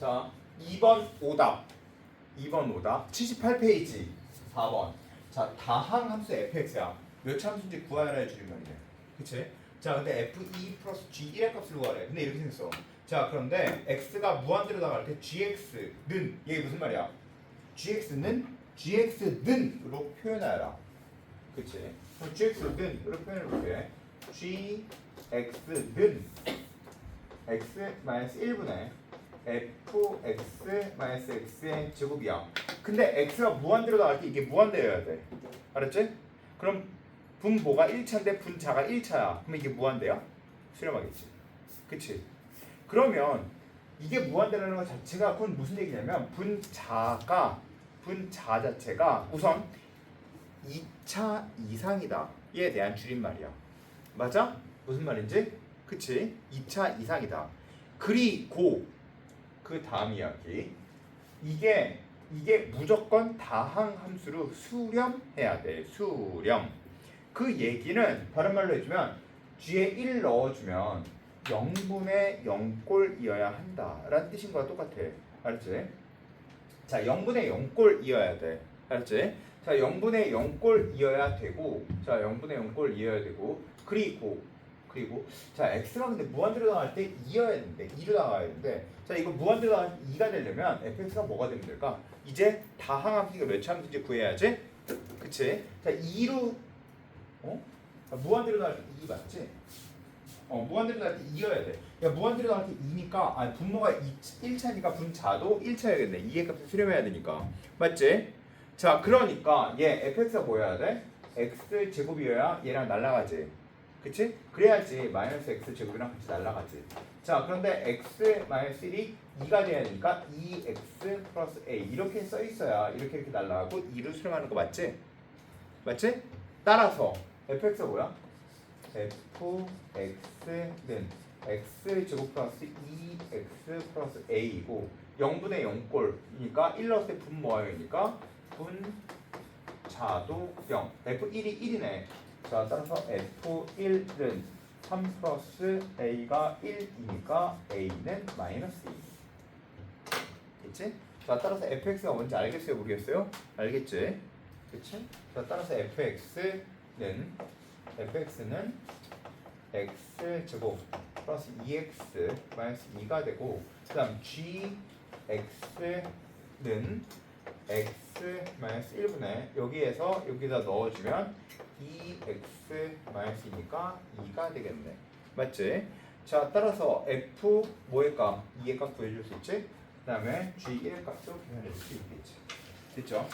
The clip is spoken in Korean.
자, 2번 오답. 2번 오답. 78페이지. 4번. 자, 다항 함수 fx야. 몇 함수인지 구하라 해주는 말이네. 그치? 자, 근데 f2 플러스 g1의 값을 구하래. 근데 이렇게 생겼어. 자, 그런데 x가 무한대로 나갈 때 gx는 이게 무슨 말이야? gx는 gx는으로 표현하라. 그치? 그럼 gx는으로 표현해볼게. gx는 x 마이너스 1분의 fx 마이너스 x의 제곱이야. 근데 x가 무한대로 나갈 때 이게 무한대여야 돼. 알았지? 그럼 분모가 1차인데 분자가 1차야. 그럼 이게 무한대야? 수렴하겠지. 그치? 그러면 이게 무한대라는 것 자체가 그건 무슨 얘기냐면 분자가 분자 자체가 우선 2차 이상이다. 에 대한 줄임말이야. 맞아? 무슨 말인지? 그치? 2차 이상이다. 그리고 그 다음 이야기 이게 이게 무조건 다항 함수로 수렴해야 돼. 수렴. 그 얘기는 다른 말로 해주면 G에 1 넣어주면 0분의 0꼴이어야 한다라는 뜻인 거와 똑같아. 알았지? 자, 0분의 0꼴이어야 돼. 알았지? 자, 0분의 0꼴이어야 되고 자, 0분의 0꼴이어야 되고 그리고 그리고 자, x가 근데 무한대로 나갈 때 2여야 되는데 2로 나가야 되는데 자, 이거 무한대로 나갈 때 2가 되려면 fx가 뭐가 되면 될까? 이제 다항함수가 몇 차함수인지 구해야지. 그치? 자, 2로 어? 아, 무한대로 나갈 때 2 맞지? 어, 무한대로 나갈 때 2여야 돼. 야, 무한대로 나갈 때 2니까 아, 분모가 2, 1차니까 분자도 1차야겠네. 2의 값을 수렴해야 되니까. 맞지? 자, 그러니까 얘 fx가 뭐여야 돼? x 제곱이어야 얘랑 날라가지. 그치? 그래야지 마이너스 x 제곱이랑 같이 날라가지. 자, 그런데 x 마이너스 1이 2가 돼야 되니까 2x 플러스 a 이렇게 써 있어야 이렇게 이렇게 날라가고 2를 수렴하는 거 맞지? 맞지? 따라서 fx가 뭐야? fx는 x 제곱 플러스 2x 플러스 a이고 0분의 0꼴이니까 1 넣었을 때 분모하여니까 분 자도 0 f1이 1이네 자 따라서 f1은 3 플러스 a가 1이니까 a는 마이너스 2 그치? 자 따라서 fx가 뭔지 알겠어요 모르겠어요? 알겠지? 그치? 자 따라서 fx는 fx는 x 제곱 플러스 2x 마이너스 2가 되고 그 다음 gx는 x 마이너스 1분의 여기에서 여기다 넣어주면 2x 마이너스 2니까 2가 되겠네 맞지? 자 따라서 f 뭐의 값? 2의 값 구해줄 수 있지? 그 다음에 g 1의 값도 계산해 줄 수 있겠지 됐죠?